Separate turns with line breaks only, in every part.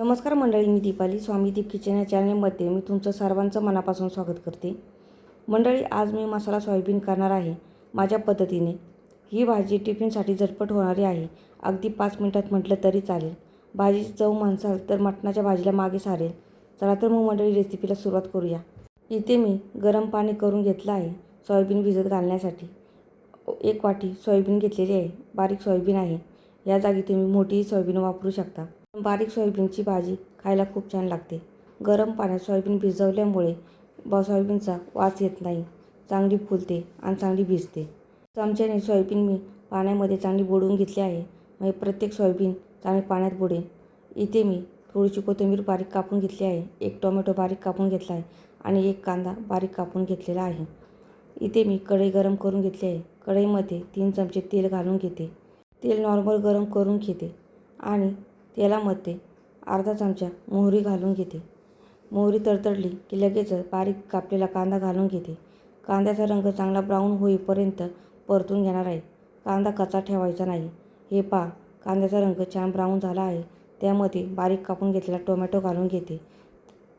नमस्कार मंडळी मी दीपाली. स्वामी दीप किचन या चॅनलमध्ये मी तुमचं सर्वांचं मनापासून स्वागत करते. मंडळी आज मी मसाला सोयाबीन करणार आहे माझ्या पद्धतीने. ही भाजी टिफिनसाठी झटपट होणारी आहे. अगदी पाच मिनटात म्हटलं तरी चालेल. भाजीची चव म्हणसाल तर मटणाच्या भाजीला मागे सारेल. चला तर मग मंडळी रेसिपीला सुरुवात करूया. इथे मी गरम पाणी करून घेतलं आहे सोयाबीन भिजत घालण्यासाठी. एक वाटी सोयाबीन घेतलेली आहे. बारीक सोयाबीन आहे. या जागी तुम्ही मोठी सोयाबीन वापरू शकता. बारीक सोयाबीनची भाजी खायला खूप छान लागते. गरम पाण्यात सोयाबीन भिजवल्यामुळे ब सोयाबीनचा वास येत नाही. चांगली फुलते आणि चांगली भिजते. चमच्याने सोयाबीन मी पाण्यामध्ये चांगली बुडवून घेतली आहे. म्हणजे प्रत्येक सोयाबीन चांगली पाण्यात बुडेल. इथे मी थोडीशी कोथिंबीर बारीक कापून घेतली आहे. एक टोमॅटो बारीक कापून घेतला आहे आणि एक कांदा बारीक कापून घेतलेला आहे. इथे मी कढई गरम करून घेतली आहे. कढईमध्ये तीन चमचे तेल घालून घेते. तेल नॉर्मल गरम करून घेते आणि तेलामध्ये अर्धा चमचा मोहरी घालून घेते. मोहरी तडतडली की लगेच बारीक कापलेला कांदा घालून घेते. कांद्याचा रंग चांगला ब्राऊन होईपर्यंत परतून घेणार आहे. कांदा कच्चा ठेवायचा नाही. हे पहा कांद्याचा रंग छान ब्राऊन झाला आहे. त्यामध्ये बारीक कापून घेतलेला टोमॅटो घालून घेते.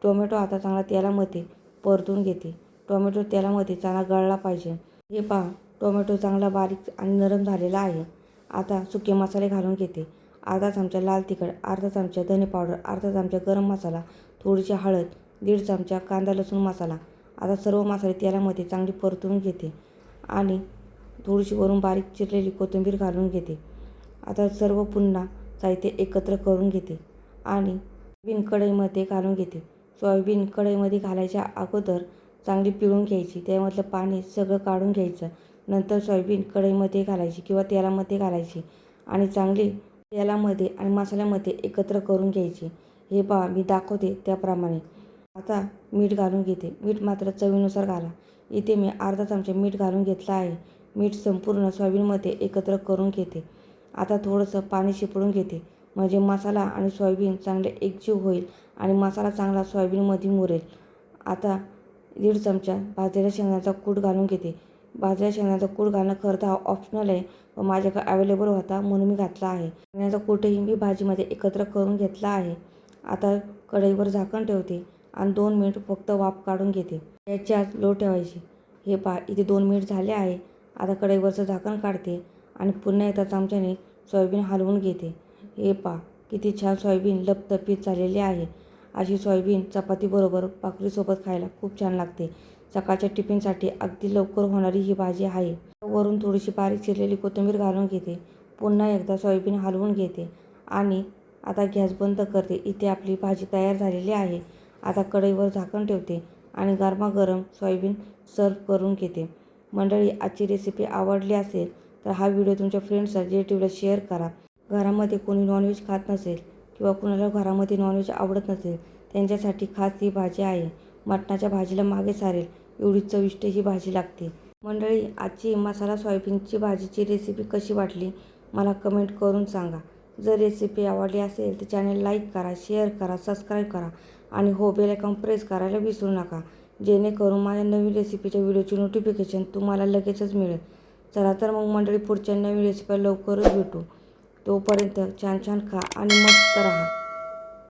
टोमॅटो आता चांगला तेलामध्ये परतून घेते. टोमॅटो तेलामध्ये चांगला गळला पाहिजे. हे पहा टोमॅटो चांगला बारीक आणि नरम झालेला आहे. आता सुके मसाले घालून घेते. अर्धा चमचा लाल तिखट अर्धा चमचा धने पावडर अर्धा चमचा गरम मसाला थोडीशी हळद दीड चमचा कांदा लसूण मसाला. आता सर्व मसाले तेलामध्ये चांगली परतून घेते आणि थोडीशी वरून बारीक चिरलेली कोथिंबीर घालून घेते. आता सर्व पुन्हा साहित्य एकत्र करून घेते आणि सोयाबीन कढईमध्ये घालून घेते. सोयाबीन कढईमध्ये घालायच्या अगोदर चांगली पिळून घ्यायची त्यामधलं पाणी सगळं काढून घ्यायचं. नंतर सोयाबीन कढईमध्ये घालायची किंवा तेलामध्ये घालायची आणि चांगली तेलामध्ये आणि मसाल्यामध्ये एकत्र करून घ्यायची. हे पहा मी दाखवते त्याप्रमाणे. आता मीठ घालून घेते. मीठ मात्र चवीनुसार घाला. इथे मी अर्धा चमचा मीठ घालून घेतला आहे. मीठ संपूर्ण सोयाबीनमध्ये एकत्र करून घेते. आता थोडंसं पाणी शिपडून घेते. म्हणजे मसाला आणि सोयाबीन चांगले एकजीव होईल आणि मसाला चांगला सोयाबीनमध्ये मुरेल. आता दीड चमचा भाजलेल्या शेंगांचा कूट घालून घेते. बाजऱ्या शेंगण्याचा कूट घालणं खरं तर हा ऑप्शनल आहे. व माझ्याकडे अवेलेबल होता म्हणून मी घातला आहे. शेंगण्याचा कूटही मी भाजीमध्ये एकत्र करून घेतला आहे. आता कढईवर झाकण ठेवते आणि दोन मिनिट फक्त वाफ काढून घेते. याची आज लो ठेवायची. हे पहा इथे दोन मिनिट झाले आहे. आता कढईवरचं झाकण काढते आणि पुन्हा एकदा चमच्याने सोयाबीन हलवून घेते. हे पहा किती छान सोयाबीन लपतपीत झालेली आहे. अशी सोयाबीन चपातीबरोबर भाकरीसोबत खायला खूप छान लागते. सकाळच्या टिफिनसाठी अगदी लवकर होणारी ही भाजी आहे. वरून थोडीशी बारीक चिरलेली कोथिंबीर घालून घेते. पुन्हा एकदा सोयाबीन हलवून घेते आणि आता गॅस बंद करते. इथे आपली भाजी तयार झालेली आहे. आता कढईवर झाकण ठेवते आणि गरमागरम सोयाबीन सर्व करून घेते. मंडळी आजची रेसिपी आवडली असेल तर हा व्हिडिओ तुमच्या फ्रेंड्स रिलेटिव्हला शेअर करा. घरामध्ये कोणी नॉनव्हेज खात नसेल किंवा कुणाला घरामध्ये नॉनव्हेज आवडत नसेल त्यांच्यासाठी खास ही भाजी आहे. मटणाच्या भाजीला मागे सारेल. एवढी चविष्ट ही भाजी लागते. मंडळी आजची मसाला सोयाबीनची भाजीची रेसिपी कशी वाटली? मला कमेंट करून सांगा. जर रेसिपी आवडली असेल तर चॅनल लाईक करा शेअर करा सबस्क्राईब करा आणि हो बेल आयकॉन प्रेस करायला विसरू नका. जेणेकरून माझ्या नवीन रेसिपीच्या व्हिडिओची नोटिफिकेशन तुम्हाला लगेचच मिळेल. चला तर मग मंडळी पुढच्या नवीन रेसिपी लवकरच भेटू. तोपर्यंत छान छान खा आणि मस्त राहा.